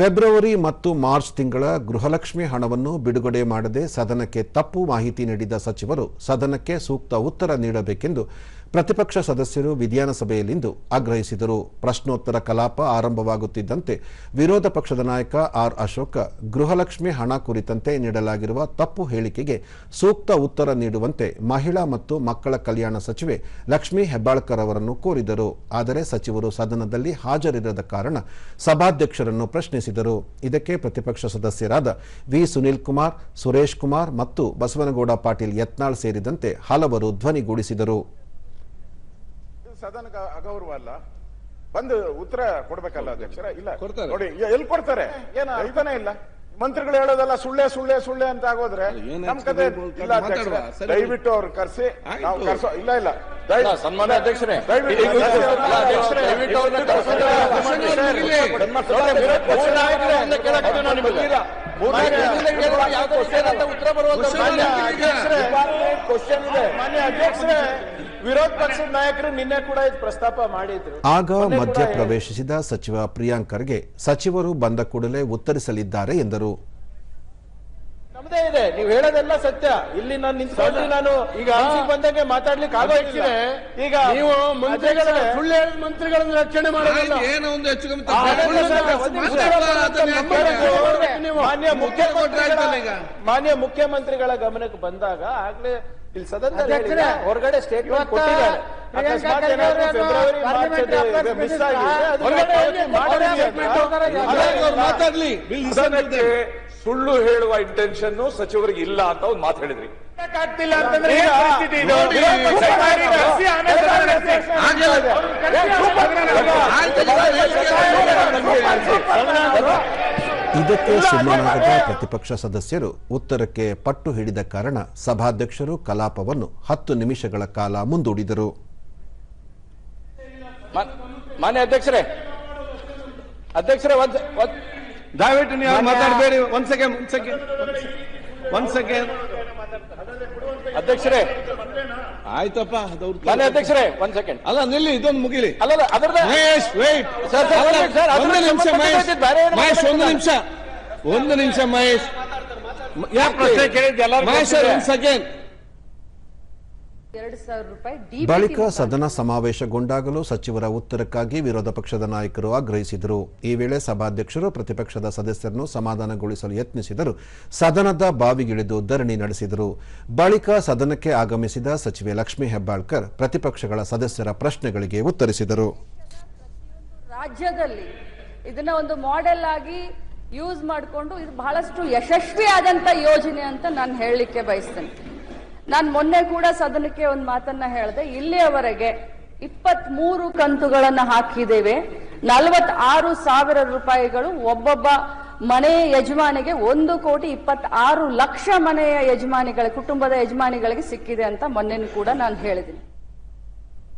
February ಮತ್ತು March ತಿಂಗಳ ಗೃಹಲಕ್ಷ್ಮಿ ಹಣವನ್ನು ಬಿಡುಗಡೆ ಮಾಡದೆ ಸದನಕ್ಕೆ ತಪ್ಪು ಮಾಹಿತಿ ನೀಡಿದ ಸಚಿವರು ಸದನಕ್ಕೆ ಸೂಕ್ತ ಉತ್ತರ ನೀಡಬೇಕೆಂದು ಪ್ರತಿಪಕ್ಷ ಸದಸ್ಯರು ವಿಧಾನಸಭೆಯಲ್ಲಿಂದು ಆಗ್ರಹಿಸಿದರು. ಪ್ರಶ್ನೋತ್ತರ ಕಲಾಪ ಆರಂಭವಾಗುತ್ತಿದ್ದಂತೆ ವಿರೋಧ ಪಕ್ಷದ ನಾಯಕ ಆರ್ ಅಶೋಕ ಗೃಹಲಕ್ಷ್ಮಿ ಹಣ ಕುರಿತಂತೆ ನೀಡಲಾಗಿರುವ ತಪ್ಪು ಹೇಳಿಕೆಗೆ ಸೂಕ್ತ ಉತ್ತರ ನೀಡುವಂತೆ ಮಹಿಳಾ ಮತ್ತು ಮಕ್ಕಳ ಕಲ್ಯಾಣ ಸಚಿವೆ ಲಕ್ಷ್ಮೀ ಹೆಬ್ಬಾಳ್ಕರ್ ಅವರನ್ನು ಕೋರಿದರು. ಆದರೆ ಸಚಿವರು ಸದನದಲ್ಲಿ ಹಾಜರಿರದ ಕಾರಣ ಸಭಾಧ್ಯಕ್ಷರನ್ನು ಪ್ರಶ್ನಿಸಿದರು ಇದಕ್ಕೆ ಪ್ರತಿಪಕ್ಷ ಸದಸ್ಯರಾದ ವಿ. ಸುನೀಲ್ ಕುಮಾರ್ ಸುರೇಶ್ ಕುಮಾರ್ ಮತ್ತು ಬಸವನಗೌಡ ಪಾಟೀಲ್ ಯತ್ನಾಳ್ ಸೇರಿದಂತೆ ಹಲವರು ಧ್ವನಿಗೂಡಿಸಿದರು. ಬಂದು ಉತ್ತರ ಕೊಡ್ಬೇಕಲ್ಲ ಅಧ್ಯಕ್ಷರ? ಇಲ್ಲ. ನೋಡಿ ಎಲ್ಲಿ ಕೊಡ್ತಾರೆ? ಏನ ಇದನೇ ಇಲ್ಲ. ಮಂತ್ರಿಗಳು ಹೇಳೋದಲ್ಲ ಸುಳ್ಳೆ ಸುಳ್ಳೆ ಸುಳ್ಳೆ ಅಂತ ಆಗೋದ್ರೆ ನಮ್ ಕತೆ ಇಲ್ಲ ಅಧ್ಯಕ್ಷರೇ. ದಯವಿಟ್ಟು ಅವ್ರು ಕರ್ಸಿ. ನಾವು ಕರ್ಸೋ ಇಲ್ಲ ಇಲ್ಲ. ಸನ್ಮಾನ್ಯ ಅಧ್ಯಕ್ಷರೇ. ದಯವಿಟ್ಟು ವಿರೋಧ ಪಕ್ಷದ ನಾಯಕರು ನಿನ್ನೆ ಕೂಡ ಇದು ಪ್ರಸ್ತಾಪ ಮಾಡಿದ್ರು. ಆಗ ಮಧ್ಯ ಪ್ರವೇಶಿಸಿದ ಸಚಿವ ಪ್ರಿಯಾಂಕರ್ಗೆ ಸಚಿವರು ಬಂದ ಕೂಡಲೇ ಉತ್ತರಿಸಲಿದ್ದಾರೆ ಎಂದರು. ನಮ್ದೇ ಇದೆ. ನೀವು ಹೇಳೋದೆಲ್ಲ ಸತ್ಯ. ಇಲ್ಲಿ ನಾನು ನಿಂತ್ಕೊಂಡು ನಾನು ಈಗ ಬಂದಂಗೆ ಮಾತಾಡ್ಲಿಕ್ಕೆ ಆಗೋಯ್ತಿದೆ. ಈಗ ನೀವು ಮಂತ್ರಿಗಳ ಸುಳ್ಳು ಹೇಳಿದ ಮಂತ್ರಿಗಳನ್ನ ರಕ್ಷಣೆ ಮಾಡೋದಿಲ್ಲ. ಏನೋ ಒಂದು ಹೆಚ್ಚು? ಮಾನ್ಯ. ಮುಖ್ಯಮಂತ್ರಿಗಳ ಮಾನ್ಯ ಮುಖ್ಯಮಂತ್ರಿಗಳ ಗಮನಕ್ಕೆ ಬಂದಾಗ ಆಗ್ಲೇ ಇಲ್ಲಿ ಸದನ ಹೊರಗಡೆ ಸ್ಟೇಟ್ಮೆಂಟ್ ಕೊಟ್ಟಿದ್ದಾರೆ. February March. ಮಾತಾಡ್ಲಿ. ಸುಳ್ಳು ಹೇಳುವ ಇಂಟೆನ್ಷನ್ ಸಚಿವರಿಗೆ ಇಲ್ಲ ಅಂತ ಒಂದು ಮಾತು ಹೇಳಿದ್ರಿ ಇದಕ್ಕೆ ಸುಮ್ಮನಾಗದ ಪ್ರತಿಪಕ್ಷ ಸದಸ್ಯರು ಉತ್ತರಕ್ಕೆ ಪಟ್ಟು ಹಿಡಿದ ಕಾರಣ ಸಭಾಧ್ಯಕ್ಷರು ಕಲಾಪವನ್ನು ಹತ್ತು ನಿಮಿಷಗಳ ಕಾಲ ಮುಂದೂಡಿದರು ಮಾನ್ಯ ಅಧ್ಯಕ್ಷರೇ ಅಧ್ಯಕ್ಷರೇ ದಯವಿಟ್ಟು ನೀವು ಮಾತಾಡಬೇಡಿ. ಒಂದ್ ಸೆಕೆಂಡ್ ಒಂದ್ ಸೆಕೆಂಡ್ ಒಂದ್ ಸೆಕೆಂಡ್ ಅಧ್ಯಕ್ಷರೇ. ಆಯ್ತಪ್ಪ ಅಧ್ಯಕ್ಷರೇ ಒಂದ್ ಸೆಕೆಂಡ್ ಅಲ್ಲ ನಿಲ್ಲಿ ಇದೊಂದು ಮುಗಿಲಿ. ಅಲ್ಲ ಅದರದ ಮಹೇಶ್ ವೇಟ್ ಸರ್, ಸರ್, ಒಂದ್ ನಿಮಿಷ, ಸರ್, ಒಂದು ನಿಮಿಷ ಮಹೇಶ್. ಮಹೇಶ್ ಒಂದು ನಿಮಿಷ. ಒಂದು ನಿಮಿಷ ಮಹೇಶ್. ಯಾಕೆ ಪ್ರಶ್ನೆ ಕೇಳಿದ್ದೆ? ಮಹೇಶ್ ಒಂದ್ ಸೆಕೆಂಡ್ ಬಳಿಕ ಸದನ ಸಮಾವೇಶಗೊಂಡಾಗಲೂ ಸಚಿವರ ಉತ್ತರಕ್ಕಾಗಿ ವಿರೋಧ ಪಕ್ಷದ ನಾಯಕರು ಆಗ್ರಹಿಸಿದರು. ಈ ವೇಳೆ ಸಭಾಧ್ಯಕ್ಷರು ಪ್ರತಿಪಕ್ಷದ ಸದಸ್ಯರನ್ನು ಸಮಾಧಾನಗೊಳಿಸಲು ಯತ್ನಿಸಿದರು. ಸದನದ ಬಾವಿಗಿಳಿದು ಧರಣಿ ನಡೆಸಿದರು. ಬಳಿಕ ಸದನಕ್ಕೆ ಆಗಮಿಸಿದ ಸಚಿವೆ ಲಕ್ಷ್ಮೀ ಹೆಬ್ಬಾಳ್ಕರ್ ಪ್ರತಿಪಕ್ಷಗಳ ಸದಸ್ಯರ ಪ್ರಶ್ನೆಗಳಿಗೆ ಉತ್ತರಿಸಿದರು. ರಾಜ್ಯದಲ್ಲಿ ಇದನ್ನ ಒಂದು ಮಾಡೆಲ್ ಆಗಿ ಯೂಸ್ ಮಾಡಿಕೊಂಡು ಇದು ಬಹಳಷ್ಟು ಯಶಸ್ವಿ ಆದಂತ ಯೋಜನೆ ಅಂತ ನಾನು ಹೇಳಲಿಕ್ಕೆ ಬಯಸ್ತೇನೆ. ನಾನು ಮೊನ್ನೆ ಕೂಡ ಸದನಕ್ಕೆ ಒಂದು ಮಾತನ್ನ ಹೇಳಿದೆ. ಇಲ್ಲಿಯವರೆಗೆ ಇಪ್ಪತ್ತ್ ಮೂರು ಕಂತುಗಳನ್ನು ಹಾಕಿದ್ದೇವೆ. ನಲವತ್ತಾರು ಸಾವಿರ ರೂಪಾಯಿಗಳು ಒಬ್ಬೊಬ್ಬ ಮನೆಯ ಯಜಮಾನಿಗೆ ಒಂದು ಕೋಟಿ ಇಪ್ಪತ್ತಾರು ಲಕ್ಷ ಮನೆಯ ಯಜಮಾನಿಗಳ ಕುಟುಂಬದ ಯಜಮಾನಿಗಳಿಗೆ ಸಿಕ್ಕಿದೆ ಅಂತ ಮೊನ್ನೆ ಕೂಡ ನಾನು ಹೇಳಿದ್ದೀನಿ.